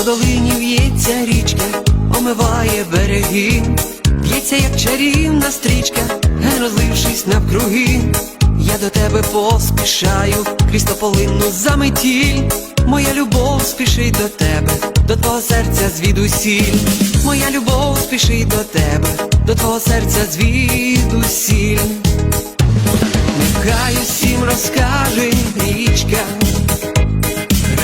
по долині в'ється річка, омиває береги, б'ється, як чарівна стрічка, розлившись навкруги. Я до тебе поспішаю, крізь тополинну заметіль. Моя любов спішить до тебе, до твого серця звідусіль. Моя любов спішить до тебе, до твого серця звідусіль. Нехай усім розкаже річка,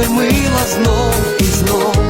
тебе мила знов і знов.